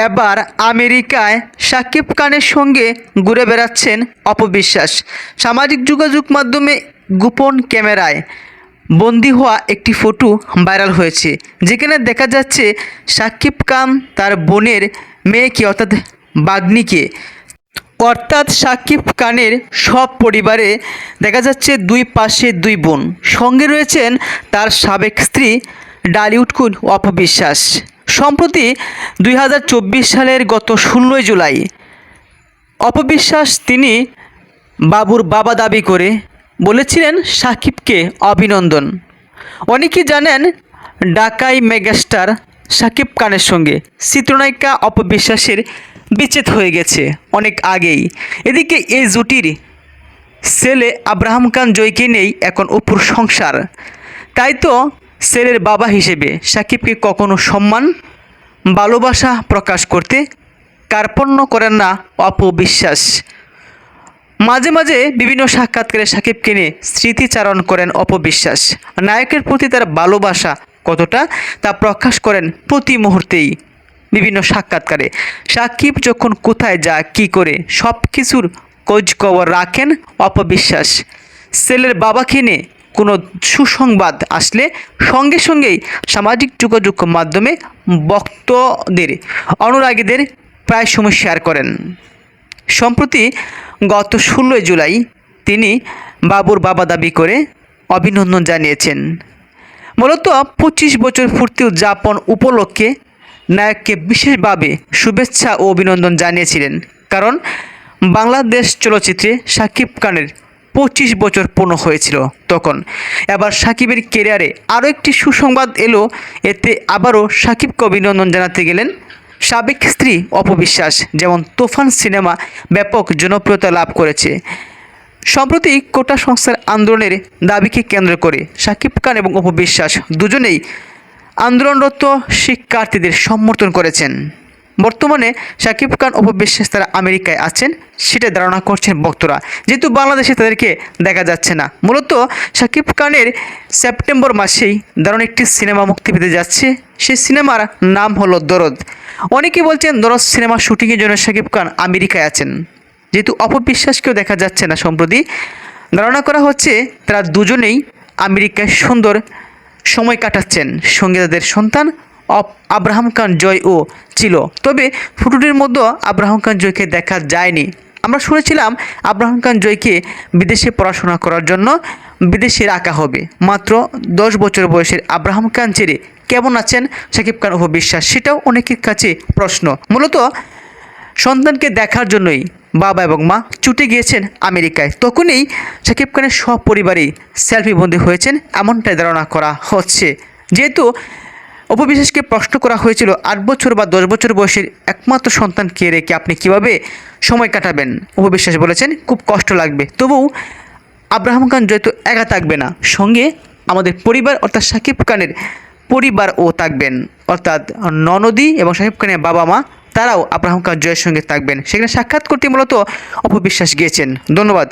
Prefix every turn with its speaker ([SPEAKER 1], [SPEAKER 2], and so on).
[SPEAKER 1] এবার আমেরিকায় সাকিব খানের সঙ্গে ঘুরে বেড়াচ্ছেন অপবিশ্বাস সামাজিক যোগাযোগ মাধ্যমে গোপন ক্যামেরায় বন্দি হওয়া একটি ফটো ভাইরাল হয়েছে, যেখানে দেখা যাচ্ছে সাকিব খান তার বোনের মেয়েকে, অর্থাৎ বাগ্নিকে। অর্থাৎ সাকিব খানের সব পরিবারে দেখা যাচ্ছে দুই পাশে দুই বোন। সঙ্গে রয়েছেন তার সাবেক স্ত্রী ডালিউড কুন অপবিশ্বাস সম্প্রতি দুই হাজার চব্বিশ সালের গত ষোলোই জুলাই অপবিশ্বাস তিনি বাবুর বাবা দাবি করে বলেছিলেন সাকিবকে অভিনন্দন। অনেকে জানেন ডাকাই মেগাস্টার সাকিব খানের সঙ্গে। চিত্রনায়িকা অপবিশ্বাসের বিচ্ছেদ হয়ে গেছে অনেক আগেই। এদিকে এই জুটির ছেলে আব্রাহাম খান জয়কে নেই এখন অপুর সংসার। তাই তো ছেলের বাবা হিসেবে সাকিবকে কখনো সম্মান, ভালোবাসা প্রকাশ করতে কার্পণ্য করেন না অপবিশ্বাস মাঝে মাঝে বিভিন্ন সাক্ষাৎকারে সাকিবকে নিয়ে স্মৃতিচারণ করেন অপবিশ্বাস নায়কের প্রতি তার ভালোবাসা কতটা তা প্রকাশ করেন প্রতি মুহূর্তেই বিভিন্ন সাক্ষাৎকারে। সাকিব যখন কোথায় যায়, কী করে সব কিছুর খোঁজ খবর রাখেন অপবিশ্বাস ছেলের বাবাকে নিয়ে কোনো সুসংবাদ আসলে সঙ্গে সঙ্গেই সামাজিক যোগাযোগ মাধ্যমে বক্তদের অনুরাগীদের প্রায় সময় শেয়ার করেন। সম্প্রতি গত ষোলোই জুলাই তিনি বাবুর বাবা দাবি করে অভিনন্দন জানিয়েছেন। মূলত পঁচিশ বছর পূর্তি উদযাপন উপলক্ষে নায়ককে বিশেষভাবে শুভেচ্ছা ও অভিনন্দন জানিয়েছিলেন। কারণ বাংলাদেশ চলচ্চিত্রে সাকিব খানের পঁচিশ বছর পূর্ণ হয়েছিল তখন। এবার সাকিবের কেরিয়ারে আরও একটি সুসংবাদ এলো, এতে আবারও সাকিবকে অভিনন্দন জানাতে গেলেন সাবেক স্ত্রী অপবিশ্বাস, যেমন তুফান সিনেমা ব্যাপক জনপ্রিয়তা লাভ করেছে। সম্প্রতি কোটা সংস্থার আন্দোলনের দাবিকে কেন্দ্র করে সাকিব খান এবং অপবিশ্বাস দুজনেই আন্দোলনরত শিক্ষার্থীদের সমর্থন করেছেন। বর্তমানে সাকিব খান অপবিশ্বাস তারা আমেরিকায় আছেন, সেটা ধারণা করছেন ভক্তরা। যেহেতু বাংলাদেশে তাদেরকে দেখা যাচ্ছে না। মূলত সাকিব খানের সেপ্টেম্বর মাসেই দারুণ একটি সিনেমা মুক্তি পেতে যাচ্ছে। সেই সিনেমার নাম হলো দরদ। অনেকে বলছেন দরদ সিনেমা শুটিংয়ের জন্য সাকিব খান আমেরিকায় আছেন। যেহেতু অপবিশ্বাসকেও দেখা যাচ্ছে না সম্প্রতি। ধারণা করা হচ্ছে তারা দুজনেই আমেরিকায় সুন্দর সময় কাটাচ্ছেন। সঙ্গে তাদের সন্তান আব্রাহাম খান জয়ও ছিল। তবে ফুটুটির মধ্যে আব্রাহাম খান জয়কে দেখা যায়নি। আমরা শুনেছিলাম আব্রাহাম খান জয়কে বিদেশে পড়াশোনা করার জন্য বিদেশে রাখা হবে। মাত্র দশ বছর বয়সের আব্রাহাম খান ছেড়ে কেমন আছেন সাকিব খান ও বিশ্বাস সেটাও অনেকের কাছে প্রশ্ন। মূলত সন্তানকে দেখার জন্যই বাবা এবং মা ছুটে গিয়েছেন আমেরিকায়। তখনই সাকিব খানের সপরিবারেই সেলফি বন্দী হয়েছেন, এমনটাই ধারণা করা হচ্ছে। যেহেতু অপবিশ্বাসকে প্রশ্ন করা হয়েছিল, আট বছর বা দশ বছর বয়সের একমাত্র সন্তানকে রেখে আপনি কীভাবে সময় কাটাবেন? অপবিশ্বাস বলেছেন, খুব কষ্ট লাগবে। তবুও আব্রাহাম খান যেহেতু একা থাকবে না, সঙ্গে আমাদের পরিবার অর্থাৎ সাকিব খানের পরিবার ও থাকবেন। অর্থাৎ ননদী এবং সাকিব খানের বাবা মা তারাও আব্রাহাম জয়ের সঙ্গে থাকবেন। সেখানে সাক্ষাৎ করতে মূলত অপবিশ্বাস গিয়েছেন। ধন্যবাদ।